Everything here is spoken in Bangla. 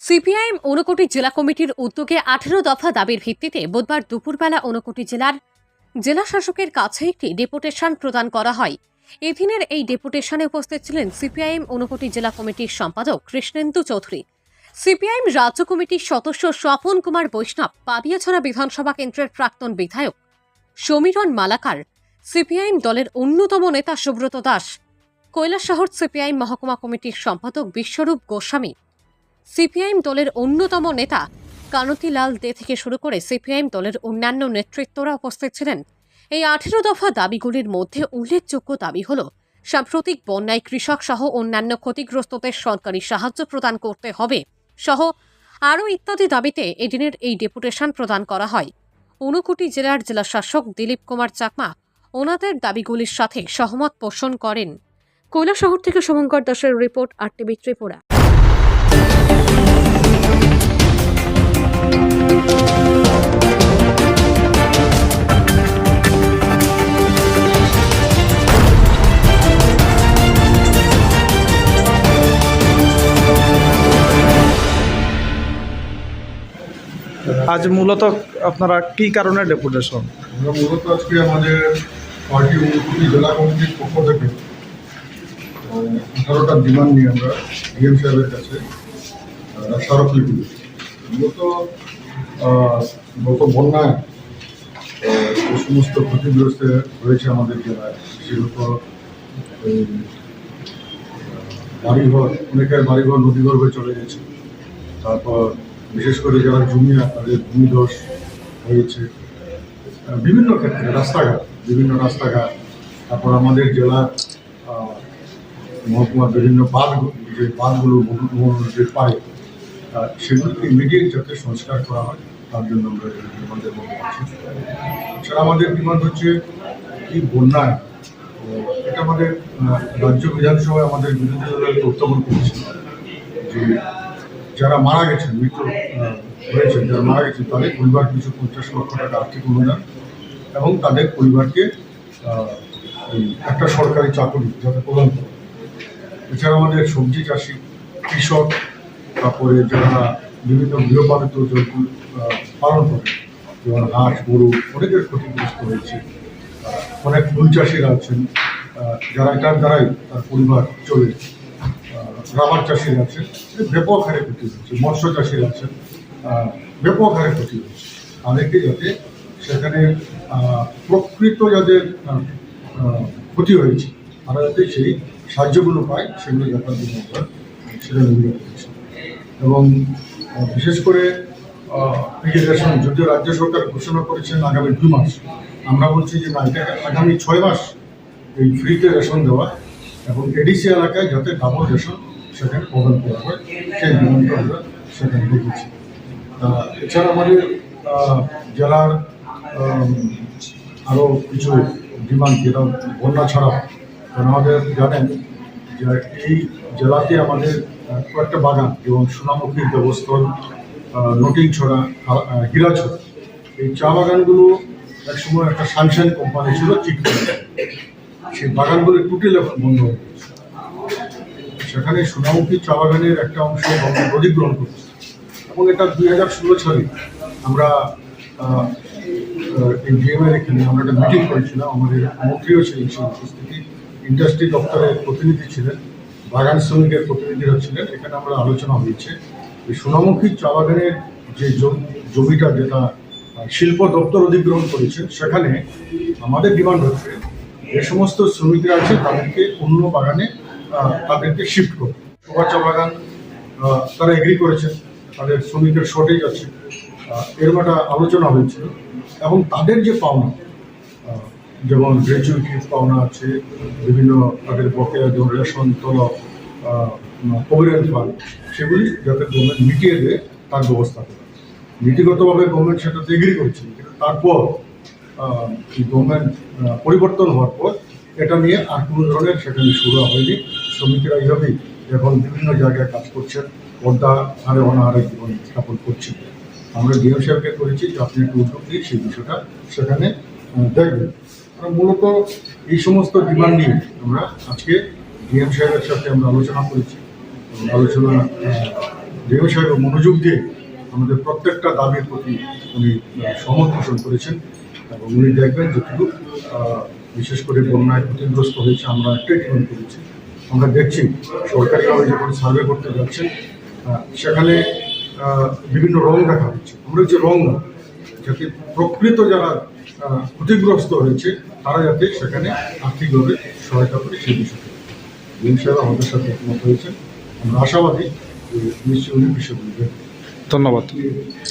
সিপিআইএম ঊনকোটি জেলা কমিটির উদ্যোগে আঠেরো দফা দাবির ভিত্তিতে বুধবার দুপুরবেলা ঊনকোটি জেলার জেলা শাসকের কাছে একটি ডেপুটেশন প্রদান করা হয়। এদিনের এই ডেপুটেশনে উপস্থিত ছিলেন সিপিআইএম ঊনকোটি জেলা কমিটির সম্পাদক কৃষ্ণেন্দু চৌধুরী। সিপিআইএম রাজ্য কমিটির সদস্য স্বপন কুমার বৈষ্ণব পাবিয়াছড়া বিধানসভা কেন্দ্রের প্রাক্তন বিধায়ক সমীরণ মালাকার, সিপিআইএম দলের অন্যতম নেতা সুব্রত দাস, কৈলাসহর সিপিআইএম মহকুমা কমিটির সম্পাদক বিশ্বরূপ গোস্বামী সিপিআইএম দলের অন্যতম নেতা কানতিলাল দে থেকে শুরু করে সিপিআইএম দলের অন্যান্য নেতৃত্বরা উপস্থিত ছিলেন। এই আঠেরো দফা দাবিগুলির মধ্যে উল্লেখযোগ্য দাবি হল, সাম্প্রতিক বন্যায় কৃষক সহ অন্যান্য ক্ষতিগ্রস্তদের সরকারি সাহায্য প্রদান করতে হবে সহ আরও ইত্যাদি দাবিতে এদিনের এই ডেপুটেশন প্রদান করা হয়। ঊনকোটি জেলার জেলা শাসক দিলীপ কুমার চাকমা ওনাদের দাবিগুলির সাথে সহমত পোষণ করেন। কৈলাসহর থেকে শুভঙ্কর দাসের রিপোর্ট, আর টিভি ত্রিপুরা। আজ মূলত আপনারা কি কারণে ডেপুটেশন আমরা মূলত আজকে আমাদের পার্টি ঊনকোটি জেলা কমিটির পক্ষ থেকে আঠারোটা ডিমান্ড নিয়ে আমরা ডিএম সাহেবের কাছে স্মারকলিপি মূলত গত বন্যায় যে সমস্ত ক্ষতিগ্রস্ত হয়েছে আমাদের জেলায়, বিশেষত বাড়িঘর, অনেকের বাড়িঘর নদীগর্ভে চলে গেছে। তারপর বিশেষ করে যারা জমি তাদের ভূমিধস হয়েছে বিভিন্ন ক্ষেত্রে রাস্তাঘাট, বিভিন্ন রাস্তাঘাট। তারপর আমাদের জেলার মহকুমার বিভিন্ন বাঁধ, যে বাঁধগুলো নদীর পাড়ে সেগুলোকে ইমিডিয়েট যাতে সংস্কার করা হয়, তার জন্য আমরা এই আছি এছাড়া আমাদের ডিমান্ড হচ্ছে কি বন্যায় এটা আমাদের রাজ্য বিধানসভায় আমাদের বিরোধী দলকে উত্থাপন করেছে যে যারা মারা গেছেন মৃত্যু হয়েছেন যারা মারা গেছেন তাদের পরিবার কিছু পঞ্চাশ লক্ষ টাকা আর্থিক অনুদান এবং তাদের পরিবারকে একটা সরকারি চাকরি যাতে প্রদান করে। এছাড়া আমাদের সবজি চাষি কৃষক তারপরে যারা বিভিন্ন গৃহপালিত জন্তু পালন করে যেমন হাঁস গরু অনেকের ক্ষতিগ্রস্ত হয়েছে। অনেক ফুল চাষিরা আছেন যারা এটার দ্বারাই তার পরিবার চলে আহ, রাবার চাষিরা আছেন এ ব্যাপক হারে ক্ষতি হচ্ছে মৎস্য চাষিরা আহ, ব্যাপক হারে ক্ষতি হচ্ছে। তাদেরকে যাতে সেখানে প্রকৃত যাদের ক্ষতি হয়েছে তারা যাতে সেই সাহায্যগুলো পায় সেগুলো দেখার জন্য সেটা নিয়োগ করেছি। এবং বিশেষ করে রেশন যদিও রাজ্য সরকার ঘোষণা করেছেন আগামী দুই মাস আমরা বলছি যে না এটা আগামী ছয় মাস এই ফ্রিতে রেশন দেওয়া এবং এডিসি এলাকায় যাতে ডাবল রেশন সেখানে প্রদান করা হয় সেই নিয়মটা আমরা সেখানে আহ, এছাড়া আমাদের জেলার আরও কিছু ডিমান্ড যেটা বন্যা ছাড়াও কারণ আমাদের জানেন যে এই জেলাতে আমাদের কয়েকটা বাগান যেমন সোনামুখী দেবস্থল নটিংছড়া হীরাছড়া। এই চা বাগানগুলো একসময় একটা সানশাইন কোম্পানি ছিল চিটফান্ড সেই বাগানগুলো টুটেল বন্ধ হয়ে সেখানে সোনামুখী চা বাগানের একটা অংশ অধিগ্রহণ করেছে। এবং এটা দুই হাজার ষোলো সালে আমরা এই ডিএমএর এখানে আমরা একটা মিটিং করেছিলাম। আমাদের মন্ত্রীও ছিলেন সেই উপস্থিতি। ইন্ডাস্ট্রি দপ্তরের প্রতিনিধি ছিলেন, বাগান শ্রমিকের প্রতিনিধিরা ছিলেন। এখানে আমরা আলোচনা হয়েছে এই সোনামুখী চা বাগানের যে জমিটা যেটা শিল্প দপ্তর অধিগ্রহণ করেছে, সেখানে আমাদের ডিমান্ড হচ্ছে যে সমস্ত শ্রমিকরা আছে তাদেরকে অন্য বাগানে তাদেরকে শিফট করবে শোভা চা বাগান তারা এগ্রি করেছেন তাদের শ্রমিকের শর্টেজ আছে। আহ, এরকম একটা আলোচনা হয়েছিল। এবং তাদের যে পাওনা যেমন গ্র্যাচুইটি পাওনা আছে বিভিন্ন তাদের বকেয়া যেমন রেশন তলব প্রভিডেন্ট ফান্ড সেগুলি যাতে গভর্নমেন্ট মিটিয়ে দেয় তার ব্যবস্থা করে। নীতিগতভাবে গভর্নমেন্ট সেটাতে এগ্রি করেছে। কিন্তু তারপর গভর্নমেন্ট পরিবর্তন হওয়ার পর এটা নিয়ে আর কোনো ধরনের সেখানে শুরু হয়নি। শ্রমিকেরা এইভাবেই এখন বিভিন্ন জায়গায় কাজ করছেন, পর্দা, হারে অনাহারে জীবন স্থাপন করছেন। আমরা ডিএম সাহেবকে করেছি যে আপনি একটু উদ্যোগ দিয়ে সেই বিষয়টা সেখানে দেখবেন। মূলত এই সমস্ত ডিমান্ড নিয়ে আমরা আজকে ডিএম সাহেবের সাথে আমরা আলোচনা করেছি। আলোচনা ডিএম সাহেব মনোযোগ দিয়ে আমাদের প্রত্যেকটা দাবির প্রতি উনি পোষণ করেছেন। এবং উনি দেখবেন যেটুকু বিশেষ করে বন্যায় ক্ষতিগ্রস্ত হয়েছে আমরা ট্রিটমেন্ট করেছি। আমরা দেখছি সরকারিভাবে যখন সার্ভে করতে যাচ্ছেন আহ, সেখানে বিভিন্ন রং দেখা হচ্ছে আমরা যে রং না যাতে প্রকৃত যারা ক্ষতিগ্রস্ত হয়েছে তারা যাতে সেখানে আর্থিকভাবে সহায়তা করে সেই বিষয়টা। ডিএম সাহেব আমাদের সাথে একমত হয়েছেন আমরা আশাবাদী নিশ্চয়ই উনি বিষয়গুলি ধন্যবাদ।